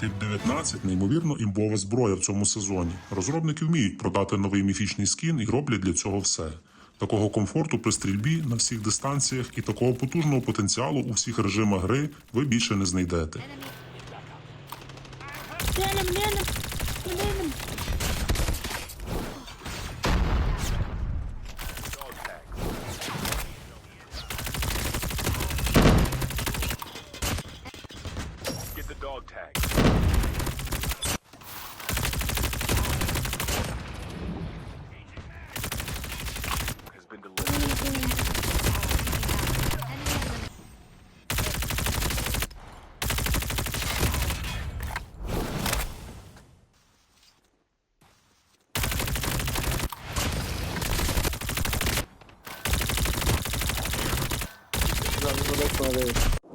Тип 19 неймовірно імбова зброя в цьому сезоні. Розробники вміють продати новий міфічний скін і роблять для цього все. Такого комфорту при стрільбі на всіх дистанціях і такого потужного потенціалу у всіх режимах гри ви більше не знайдете. Dog tag. Gracias.